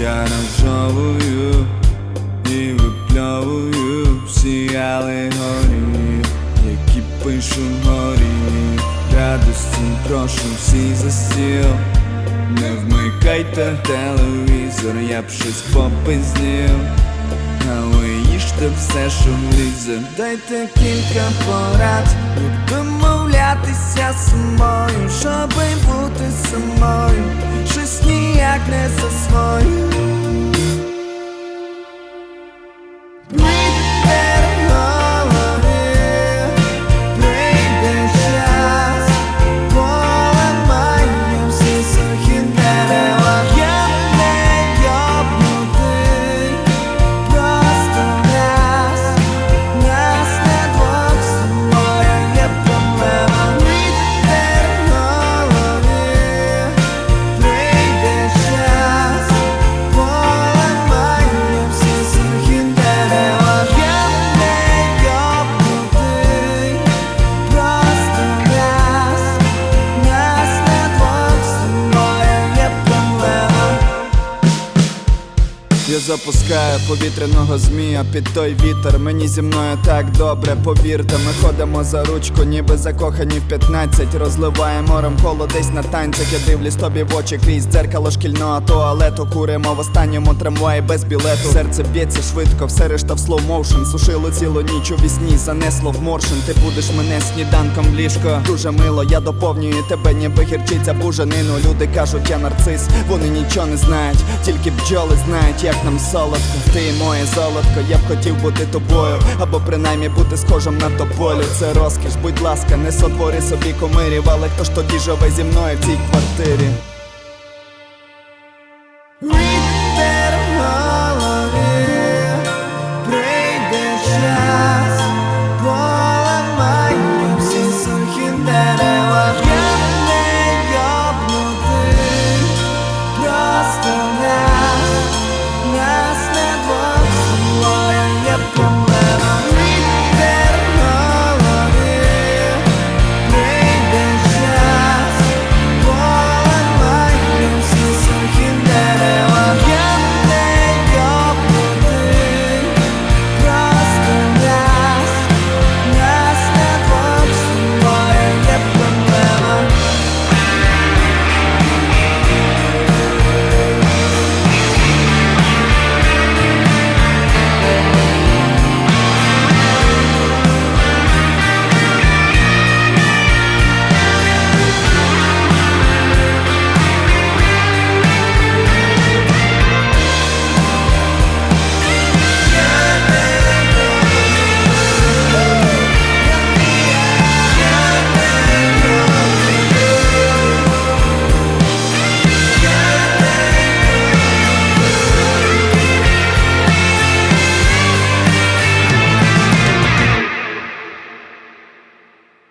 Я розжовую і випльовую всі алегорії, які пишу вгорі. Радості прошу всі за стіл. Не вмикайте телевізор, я б щось попизнів. Але їжте все, що влізе Дайте кілька порад, як домовлятися самою, щоби бути самою, Я запускаю повітряного змія під той вітер. Мені зі мною так добре, повірте. Ми ходимо за ручку, ніби закохані в 15 Розливаємо морем коло десь на танцях. Я дивлюсь тобі в очі крізь дзеркало шкільного туалету. Куримо в останньому трамваї без білету. Серце б'ється швидко, все решта в слоу моушен Сушило цілу ніч у вісні, занесло в моршин. Ти будеш мене сніданком в ліжко. Дуже мило, я доповнюю тебе, ніби гірчиця бужанину. Люди кажуть, я нарцис, вони нічого не знають, тільки бджоли знають, як нам солодко. Ти моє золотко, я б хотів бути тобою, або принаймні бути схожим на тополю. Це розкіш, будь ласка, не сотвори собі кумирів, але хто ж тоді живе зі мною в цій квартирі?